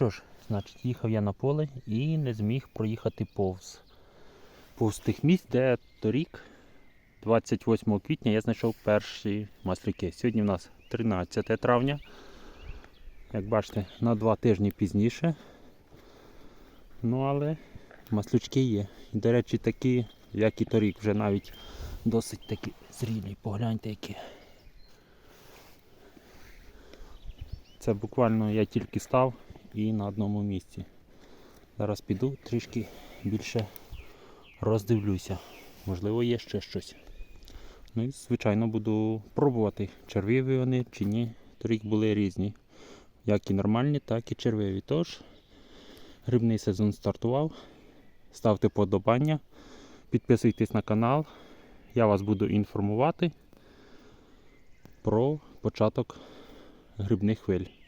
що ж, значить, їхав я на поле і не зміг проїхати повз. Повз тих місць, де торік, 28 квітня, я знайшов перші маслюки. Сьогодні в нас 13 травня. Як бачите, на два тижні пізніше. Ну, але маслючки є. І, до речі, такі, як і торік, вже навіть досить такі зрілі. Погляньте, які. Це буквально я тільки став і на одному місці. Зараз піду трішки більше роздивлюся. Можливо, є ще щось. Ну і, звичайно, буду пробувати, червиві вони чи ні. Торік були різні. Як і нормальні, так і червиві. Тож, грибний сезон стартував. Ставте подобання, підписуйтесь на канал. Я вас буду інформувати про початок грибних хвиль.